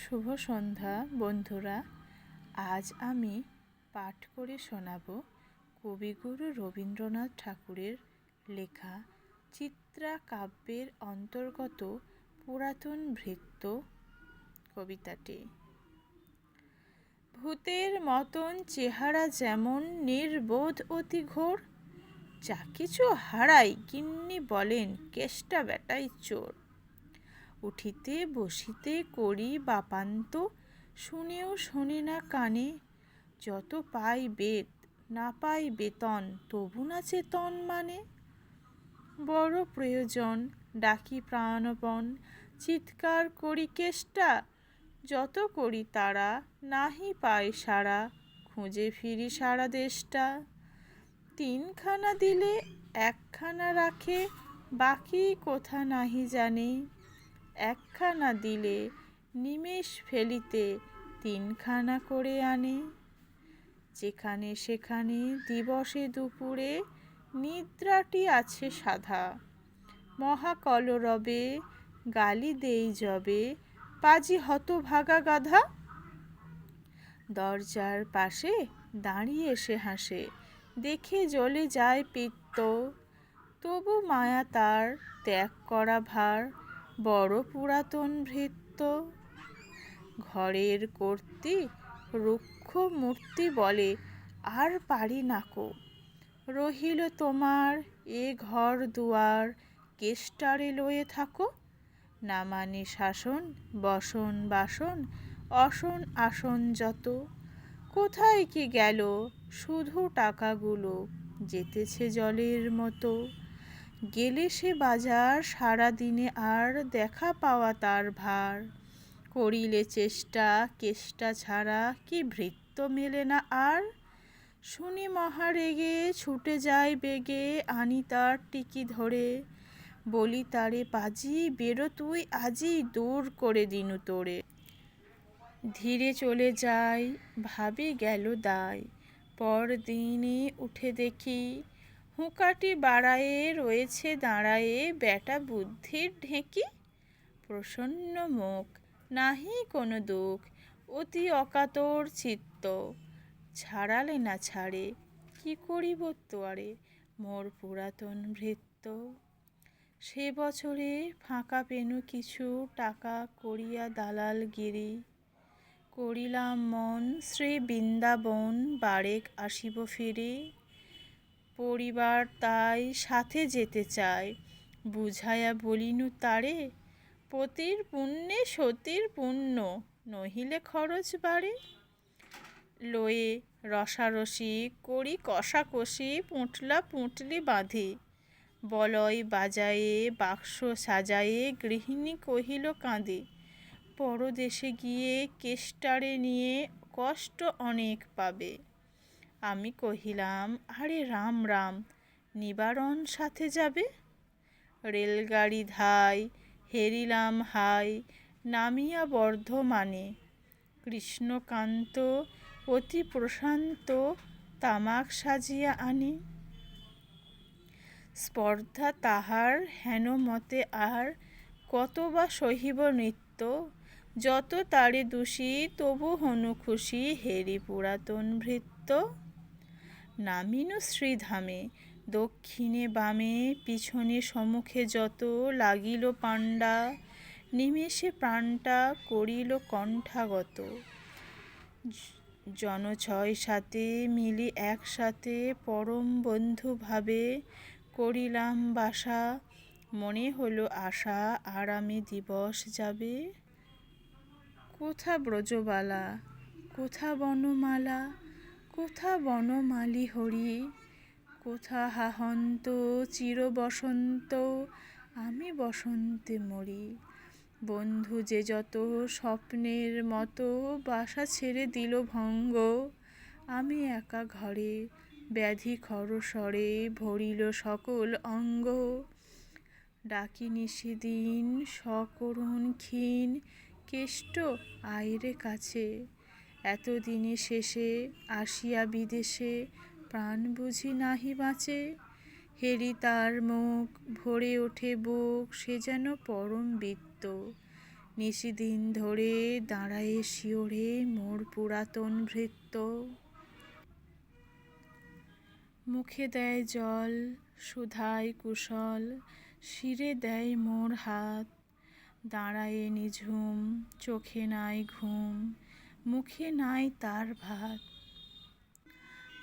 শুভ সন্ধ্যা, বন্ধুরা। আজ আমি পাঠ করে শোনাব কবিগুরু রবীন্দ্রনাথ ঠাকুরের লেখা চিত্রা কাব্যের অন্তর্গত পুরাতন ভৃত্য কবিতাটি। ভূতের মতন চেহারা যেমন নির্বোধ অতি ঘোর, যা কিছু হারাই গিন্নি বলেন কেষ্টা বেটাই চোর। উঠিতে, বসিতে করি বাপান্ত, শুনেও শোনে না কানে। যত পাই বেদ, না পাই বেতন, তবু না চেতন মানে। বড় প্রয়োজন, ডাকি প্রাণপণ চিৎকার করি কেষ্টা। যত করি তারা, নাহি পায় সারা খুঁজে ফিরি সারা দেশটা। তিনখানা দিলে একখানা রাখে, বাকি কোথা নাহি জানে। একখানা দিলে নিমেষ ফেলিতে তিনখানা করে আনে। যেখানে সেখানে দিবসে দুপুরে নিদ্রাটি আছে সাধা। মহাকলরবে গালি দেই যবে পাজি হতভাগা গাধা। দরজার পাশে দাঁড়িয়ে সে হাসে, দেখে জ্বলে যায় পিত্ত। তবু মায়া তার ত্যাগ করা ভার। বড় পুরাতন ভৃত্য। ঘরের কর্তি রুক্ষ মূর্তি বলে আর পারি নাকো রহিল তোমার এ ঘর দুয়ার কেষ্টারে লয়ে থাকো। না মানে শাসন, বসন বাসন, অসন আসন যত। কোথায় কি গেল শুধু টাকাগুলো, যেতেছে জলের মতো। গেলে সে বাজার সারা দিনে আর দেখা পাওয়া তার ভার। করিলে চেষ্টা, কেষ্টা ছাড়া কি ভৃত্য মেলে না আর? শুনি মহারেগে, ছুটে যায় বেগে, আনি তার টিকি ধরে। বলি, তারে পাজি, বেরো তুই আজই দূর করে দিনু তোরে। ধীরে চলে যাই, ভাবি গেল দায়। পরদিনে উঠে দেখি হুঁকাটি বাড়ায়ে রয়েছে দাঁড়ায়ে বেটা বুদ্ধির ঢেঁকি? প্রসন্ন মুখ, নাহি কোনো দুঃখ, অতি অকাতর চিত্ত। ছাড়ালে না ছাড়ে, কি করিব তোয়ারে, মোর পুরাতন ভৃত্য। সে বছরে ফাঁকা পেনু কিছু টাকা করিয়া দালালগিরি করিলাম মন শ্রী বৃন্দাবন বারেক আসিব ফিরে। পরিবার তাই সাথে যেতে চায়। বুঝাইয়া বলিনু, তারে, পতির পুণ্যে সতীর পুণ্য, নহিলে খরচ বাড়ে? লয়ে, রসারসি করি কষাকষি, পুঁটলা পুঁটলি বাঁধে। বলয় বাজায়ে, বাক্স সাজায়ে, গৃহিণী কহিল, কাঁদে। পরদেশে গিয়ে কেষ্টারে নিয়ে কষ্ট অনেক পাবে। আমি কহিলাম, আরে রাম রাম, নিবারণ সাথে যাবে? রেলগাড়ি ধাই, হেরিলাম হাই, নামিয়া বর্ধমানে, কৃষ্ণকান্ত, অতি প্রশান্ত, তামাক সাজিয়া আনি। স্পর্ধা তাহার হেন মতে আর, কত বা সহিব নৃত্য? যত তারে দোষী, তবু হনু খুশি হেরি পুরাতন ভৃত্য। নামিনু শ্রীধামে। দক্ষিণে বামে, পিছনে সম্মুখে যত লাগিল পাণ্ডা, নিমেষে প্রাণটা করিল কণ্ঠাগত। জনছয় সাথে মিলি একসাথে পরম বন্ধুভাবে করিলাম বাসা। মনে হলো আশা আরামে দিবস যাবে। কোথা ব্রজবালা, কোথা বনমালা কোথা বনমালী হরি? কোথা হাহন্ত চির বসন্ত? আমি বসন্তে মরি। বন্ধু যে যত স্বপ্নের মতো বাসা ছেড়ে দিল ভঙ্গ, আমি একা ঘরে ব্যাধি খরস্বরে ভরিল সকল অঙ্গ। ডাকিনি সেদিন সকরুণ ক্ষীণ, কেষ্ট আইরে কাছে। এতদিনে শেষে আসিয়া বিদেশে প্রাণ বুঝি নাহি বাঁচে। হেরি তার মুখ ভরে ওঠে বুক, সে যেন পরম বৃত্ত। নিশিদিন ধরে দাঁড়ায়ে শিওরে মোর পুরাতন ভৃত্য। মুখে দেয় জল, সুধায় কুশল, শিরে দেয় মোর হাত। দাঁড়ায়ে নিঝুম, চোখে নাই ঘুম। মুখে নাই তার ভাত।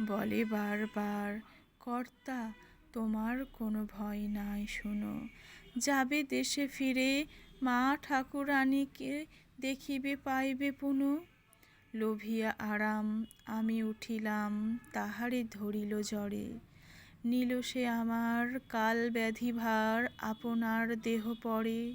বলে বারবার, কর্তা, তোমার কোনো ভয় নাই, শুনো। যাবে দেশে ফিরে, মা ঠাকুরানীকে দেখিবে, পাইবে পুনু। লোভিয়া আরাম, আমি উঠিলাম, তাহারে ধরিল জ্বরে। নিল সে আমার কাল ব্যাধিভার আপনার দেহ পরে।